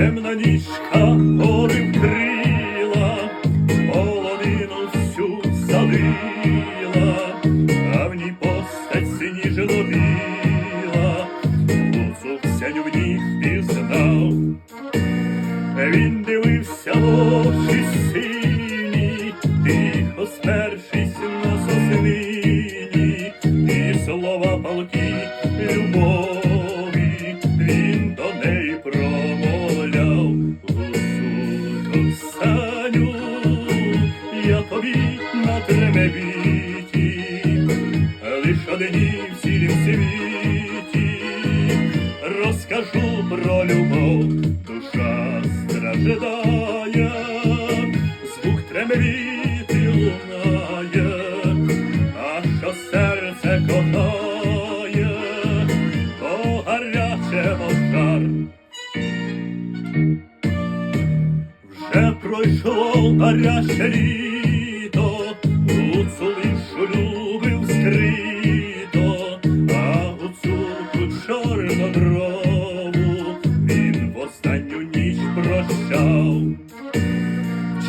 Темна нічка гори крила, полонину всю залила, а в ній постать синіжно біла, Гуцул в ній пізнав, Він дивився в очі сині, одні в цілім світі, розкажу про любов, душа страждає, звук трембіти лунає, а що серце кохає, то гаряче жар. Вже пройшло гаряче літо,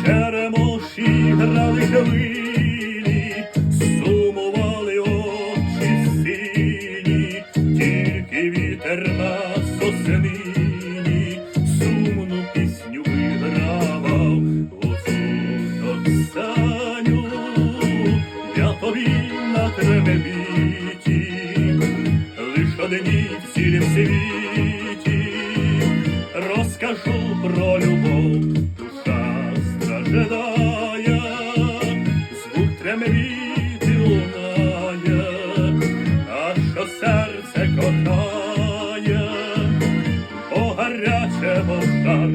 Черемоші грали хвилі, сумували очі сині, тільки вітер на соснині сумну пісню вигравав. Гуцулок Саню, я тобі на требебіті, лиш одні в цілім світі, розкажу про любов, страждає, звук трембіти лунає, наше серце кохає, по гаряче жар.